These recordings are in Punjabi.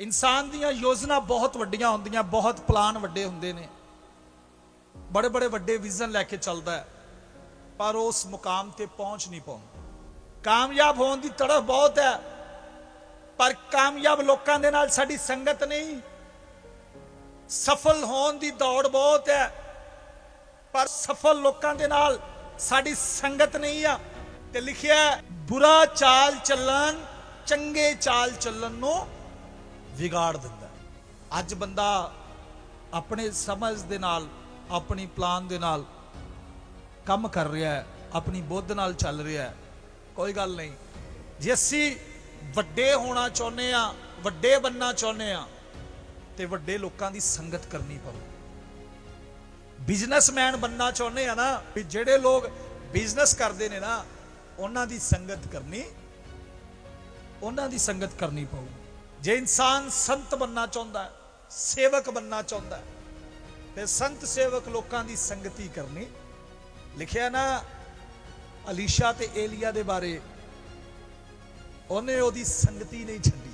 ਇਨਸਾਨ ਦੀਆਂ ਯੋਜਨਾ ਬਹੁਤ ਵੱਡੀਆਂ ਹੁੰਦੀਆਂ, ਬਹੁਤ ਪਲਾਨ ਵੱਡੇ ਹੁੰਦੇ ਨੇ। ਬੜੇ ਬੜੇ ਵੱਡੇ ਵਿਜ਼ਨ ਲੈ ਕੇ ਚੱਲਦਾ ਹੈ। ਪਰ ਉਸ ਮੁਕਾਮ ਤੇ ਪਹੁੰਚ ਨਹੀਂ ਪਾਉਂਦਾ। ਕਾਮਯਾਬ ਹੋਣ ਦੀ ਤੜਫ ਬਹੁਤ ਹੈ। ਪਰ ਕਾਮਯਾਬ ਲੋਕਾਂ ਦੇ ਨਾਲ ਸਾਡੀ ਸੰਗਤ ਨਹੀਂ। ਸਫਲ ਹੋਣ ਦੀ ਦੌੜ ਬਹੁਤ ਹੈ। ਪਰ ਸਫਲ ਲੋਕਾਂ ਦੇ ਨਾਲ ਸਾਡੀ ਸੰਗਤ ਨਹੀਂ ਆ। ਤੇ ਲਿਖਿਆ ਬੁਰਾ ਚਾਲ ਚੱਲਣ, ਚੰਗੇ ਚਾਲ ਚੱਲਣ ਨੂੰ ਵਿਗਾੜ ਦਿੰਦਾ ਅੱਜ ਬੰਦਾ ਆਪਣੇ ਸਮਝ ਦੇ ਨਾਲ, ਆਪਣੀ ਪਲਾਨ ਦੇ ਨਾਲ ਕੰਮ ਕਰ ਰਿਹਾ ਹੈ, ਆਪਣੀ ਬੁੱਧ ਨਾਲ ਚੱਲ ਰਿਹਾ ਹੈ। ਕੋਈ ਗੱਲ ਨਹੀਂ। ਜੇ ਅਸੀਂ ਵੱਡੇ ਹੋਣਾ ਚਾਹੁੰਦੇ ਆ ਵੱਡੇ ਬੰਨਾ ਚਾਹੁੰਦੇ ਆ ਤੇ ਵੱਡੇ ਲੋਕਾਂ ਦੀ ਸੰਗਤ ਕਰਨੀ ਪਊ। ਬਿਜ਼ਨਸਮੈਨ ਬੰਨਾ ਚਾਹੁੰਦੇ ਆ ਨਾ, ਵੀ ਜਿਹੜੇ ਲੋਕ ਬਿਜ਼ਨਸ ਕਰਦੇ ਨੇ ਨਾ, ਉਹਨਾਂ ਦੀ ਸੰਗਤ ਕਰਨੀ, ਉਹਨਾਂ ਦੀ ਸੰਗਤ ਕਰਨੀ ਪਊ। ਜੇ ਇਨਸਾਨ ਸੰਤ ਬੰਨਾ ਚਾਹੁੰਦਾ ਹੈ, ਸੇਵਕ ਬੰਨਾ ਚਾਹੁੰਦਾ ਹੈ ਫਿਰ ਸੰਤ ਸੇਵਕ ਲੋਕਾਂ ਦੀ ਸੰਗਤੀ ਕਰਨੀ। ਲਿਖਿਆ ਨਾ, ਅਲੀਸ਼ਾ ਤੇ ਏਲੀਆ ਦੇ ਬਾਰੇ, ਉਹਨੇ ਉਹਦੀ ਸੰਗਤੀ ਨਹੀਂ ਛੱਡੀ।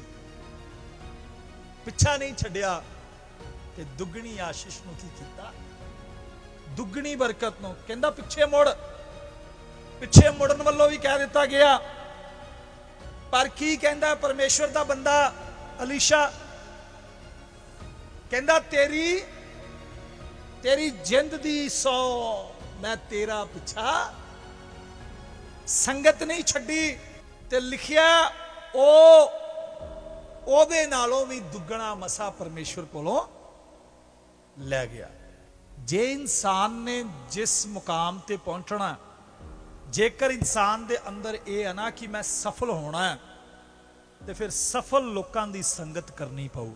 ਪਿੱਛਾ ਨਹੀਂ ਛੱਡਿਆ ਤੇ ਦੁੱਗਣੀ ਆਸ਼ੀਸ਼ ਨੂੰ ਕੀ ਕੀਤਾ? ਦੁੱਗਣੀ ਬਰਕਤ ਨੂੰ। ਕਹਿੰਦਾ, ਪਿੱਛੇ ਮੁੜ। ਪਿੱਛੇ ਮੁੜਨ ਵੱਲੋਂ ਵੀ ਕਹਿ ਦਿੱਤਾ ਗਿਆ। ਪਰ ਕੀ ਕਹਿੰਦਾ, ਪਰਮੇਸ਼ਵਰ ਦਾ ਬੰਦਾ ਅਲੀਸ਼ਾ, ਕਹਿੰਦਾ ਤੇਰੀ ਤੇਰੀ ਜਿੰਦ ਦੀ ਸੌ, ਮੈਂ ਤੇਰਾ ਪਿੱਛਾ ਸੰਗਤ ਨਹੀਂ ਛੱਡੀ ਤੇ ਲਿਖਿਆ ਉਹ ਉਹਦੇ ਨਾਲੋਂ ਵੀ ਦੁੱਗਣਾ ਮਸਾ ਪਰਮੇਸ਼ਵਰ ਕੋਲੋਂ ਲੈ ਗਿਆ। ਜੇ ਇਨਸਾਨ ਨੇ ਜਿਸ ਮੁਕਾਮ ਤੇ ਪਹੁੰਚਣਾ, ਜੇਕਰ ਇਨਸਾਨ ਦੇ ਅੰਦਰ ਇਹ ਹੈ ਨਾ ਕਿ ਮੈਂ ਸਫਲ ਹੋਣਾ ਹੈ ਤੇ ਫਿਰ ਸਫਲ ਲੋਕਾਂ ਦੀ ਸੰਗਤ ਕਰਨੀ ਪਊ।